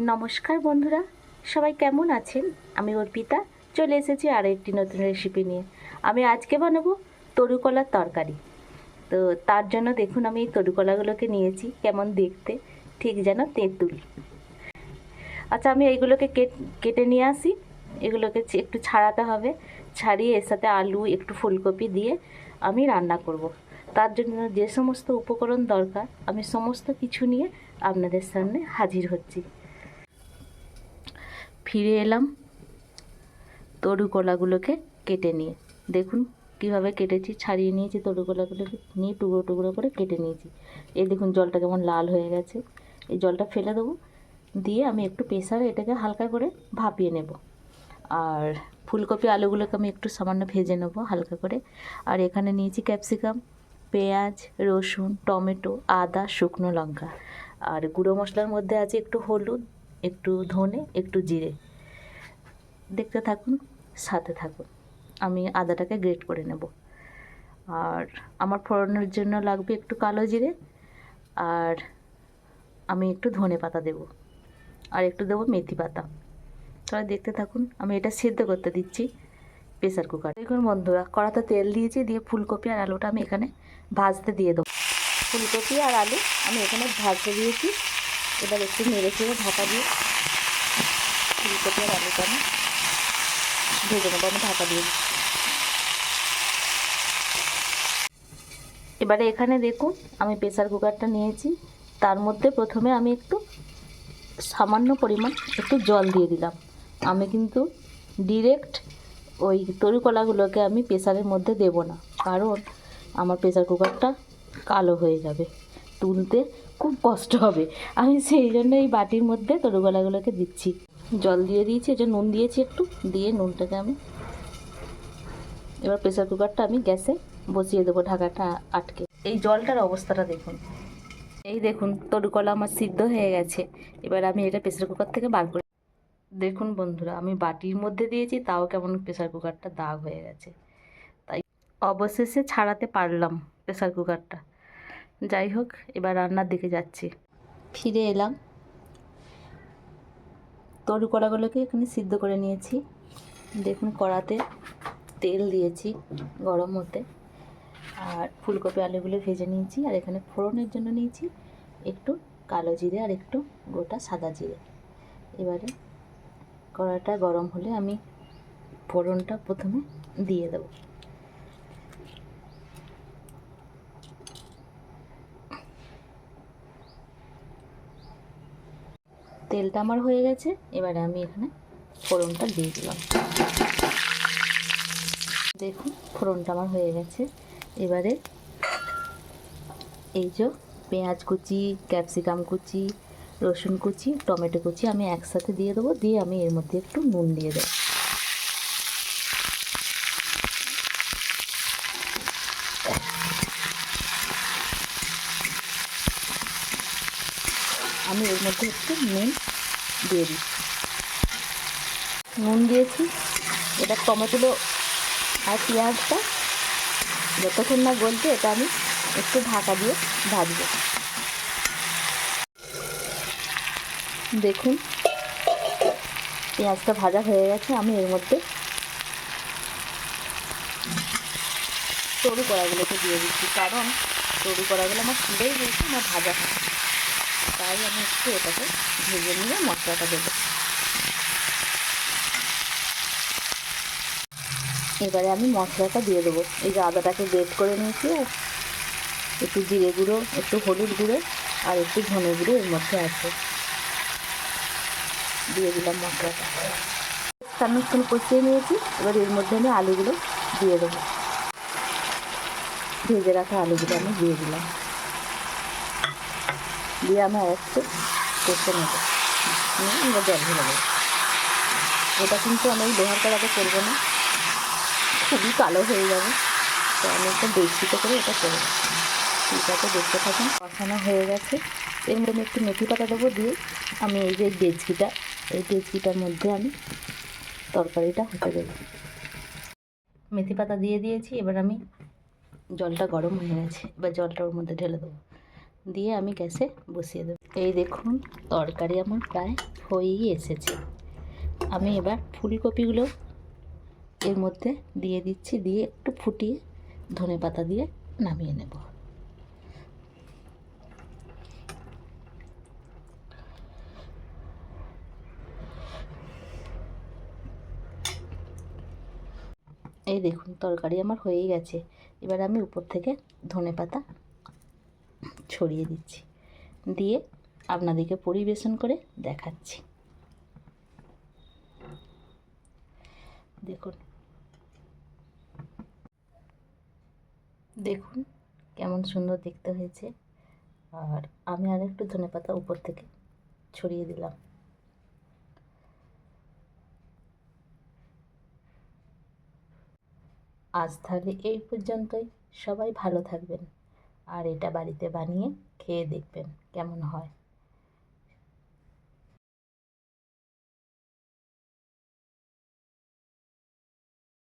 নমস্কার বন্ধুরা, সবাই কেমন আছেন? আমি অর্পিতা, চলে এসেছি আরও একটি নতুন রেসিপি নিয়ে। আমি আজকে বানাবো তরুকলার তরকারি। তো তার জন্য দেখুন, আমি এই তরুকলাগুলোকে নিয়েছি, কেমন দেখতে, ঠিক যেন তেঁতুল। আচ্ছা আমি এইগুলোকে কেট- কেটে নিয়ে আসি। এগুলোকে একটু ছাড়াতে হবে। ছাড়িয়ে এর সাথে আলু, একটু ফুলকপি দিয়ে আমি রান্না করব। তার জন্য যে সমস্ত উপকরণ দরকার, আমি সমস্ত কিছু নিয়ে আপনাদের সামনে হাজির হচ্ছি। ফিরে এলাম তরু কলাগুলোকে কেটে নিয়ে। দেখুন কীভাবে কেটেছি, ছাড়িয়ে নিয়েছি তরু কলাগুলোকে নিয়ে টুকরো টুকরো করে কেটে নিয়েছি। এই দেখুন জলটা কেমন লাল হয়ে গেছে। এই জলটা ফেলে দেবো, দিয়ে আমি একটু প্রেসারে এটাকে হালকা করে ভাপিয়ে নেব। আর ফুলকপি আলুগুলোকে আমি একটু সামান্য ভেজে নেব হালকা করে। আর এখানে নিয়েছি ক্যাপসিকাম, পেঁয়াজ, রসুন, টমেটো, আদা, শুকনো লঙ্কা। আর গুঁড়ো মশলার মধ্যে আছে একটু হলুদ একটু ধনে, একটু জিরে। দেখতে থাকুন, সাথে থাকুন। আমি আদাটাকে গ্রেট করে নেব। আর আমার ফোড়নের জন্য লাগবে একটু কালো জিরে, আর আমি একটু ধনে পাতা দেব। আর একটু দেবো মেথি পাতা। তাহলে দেখতে থাকুন, আমি এটা সিদ্ধ করতে দিচ্ছি প্রেসার কুকার। দেখুন বন্ধুরা, কড়াতে তেল দিয়েছি, দিয়ে ফুলকপি আর আলুটা আমি এখানে ভাজতে দিয়ে দেবো। ফুলকপি আর আলু আমি এখানে ভাজতে দিয়েছি। এবার একটু নেড়ে চেড়ে ঢাকা দিয়ে ফুলকপি আর আলুটা আমি। ভেজে নেব, আমি ঢাকা দিয়ে। এবারে এখানে দেখুন, আমি প্রেসার কুকারটা নিয়েছি। তার মধ্যে প্রথমে আমি একটু সামান্য পরিমাণ একটু জল দিয়ে দিলাম। আমি কিন্তু ডিরেক্ট ওই তরু কলাগুলোকে আমি প্রেসারের মধ্যে দেব না, কারণ আমার প্রেসার কুকারটা কালো হয়ে যাবে। তুলতে খুব কষ্ট হবে। আমি সেই জন্য এই বাটির মধ্যে তরু কলাগুলোকে দিচ্ছি। জল দিয়ে দিয়েছি এটা নুন দিয়েছি একটু, দিয়ে নুনটাকে আমি এবার প্রেসার কুকারটা আমি গ্যাসে বসিয়ে দেবো ঢাকাটা আটকে। এই জলটার অবস্থাটা দেখুন। এই দেখুন তরুকলা আমার সিদ্ধ হয়ে গেছে। এবার আমি এটা প্রেসার কুকার থেকে বার করে দেখুন বন্ধুরা, আমি বাটির মধ্যে দিয়েছি, তাও কেমন প্রেসার কুকারটা দাগ হয়ে গেছে। তাই অবশেষে ছাড়াতে পারলাম প্রেসার কুকারটা যাই হোক, এবার রান্নার দিকে যাচ্ছি। ফিরে এলাম। তরু কড়াগুলোকে এখানে সিদ্ধ করে নিয়েছি। দেখুন, কড়াতে তেল দিয়েছি গরম হতে। আর ফুলকপি আলুগুলো ভেজে নিয়েছি। আর এখানে ফোড়নের জন্য নিয়েছি একটু কালো জিরে আর একটু গোটা সাদা জিরে। এবারে কড়াটা গরম হলে আমি ফোড়নটা প্রথমে দিয়ে দেবো। তেলটা আমার হয়ে গেছে, এবারে আমি এখানে ফোড়নটা দিয়ে দিলাম। দেখুন, ফোড়নটা আমার হয়ে গেছে। এবারে এই যে পেঁয়াজ কুচি, ক্যাপসিকাম কুচি, রসুন কুচি, টমেটো কুচি আমি একসাথে দিয়ে দেবো, দিয়ে আমি এর মধ্যে একটু নুন দিয়ে দেবো। আমি এর মধ্যে একটু নুন দিয়ে দিচ্ছি নুন দিয়েছি। এটা টমেটো আর পেঁয়াজটা যতক্ষণ না গলছে এটা আমি একটু ঢাকা দিয়ে ভাজবো। দেখুন, পেঁয়াজটা ভাজা হয়ে গেছে, আমি এর মধ্যে তরু কড়াগুলোকে দিয়ে দিচ্ছি, কারণ তরু কড়াগুলো আমার ফুলেই গেছে আমার ভাজা হয় তাই আমি একটু এটাকে ভেজে নিয়ে মশলাটা দেবো। এবারে আমি মশলাটা দিয়ে দেবো। এই যে আদাটাকে গ্রেট করে নিয়েছি একটু জিরে গুঁড়ো, একটু হলুদ গুঁড়ো, আর একটু ধনে গুঁড়ো এর মধ্যে আছে। দিয়ে দিলাম মশলাটা। খানিকক্ষণ কষিয়ে নিয়েছি, এবার এর মধ্যে আমি আলুগুলো দিয়ে দেবো। ভেজে রাখা আলুগুলো আমি দিয়ে দিলাম। দিয়ে আমি আর একটু কষে নেব। আমরা জল ঢেলে দেবো এটা কিন্তু আমি লোহার কড়াতে করব না। খুবই কালো হয়ে যাবে। তো আমি একটা বেডশিটে করে এটা করব। ঠিক আছে দেখতে থাকুন, কষানো হয়ে গেছে। এর মধ্যে একটু মেথি পাতা দেবো দিয়ে আমি এই যে ডেচকিটা, এই ডেচকিটার মধ্যে আমি তরকারিটা হতে দেবো। মেথি পাতা দিয়ে দিয়েছি, এবার আমি জলটা গরম হয়ে গেছে। এবার জলটা ওর মধ্যে ঢেলে দেবো। দিয়ে আমি গ্যাসে বসিয়ে দেবো। এই দেখুন, তরকারি আমার প্রায় হয়েই এসেছে। আমি এবার ফুলকপিগুলো এর মধ্যে দিয়ে দিচ্ছি, দিয়ে একটু ফুটিয়ে ধনে পাতা দিয়ে নামিয়ে নেব। এই দেখুন, তরকারি আমার হয়েই গেছে। এবার আমি উপর থেকে ধনে পাতা ছড়িয়ে দিচ্ছি। দিয়ে আপনাদেরকে পরিবেশন করে দেখাচ্ছি। দেখুন। দেখুন কেমন সুন্দর দেখতে হয়েছে। আর আমি আর একটু ধনে পাতা উপর থেকে ছড়িয়ে দিলাম। আজ তাহলে এই পর্যন্তই। সবাই ভালো থাকবেন। আর এটা বাড়িতে বানিয়ে খেয়ে দেখবেন কেমন হয়।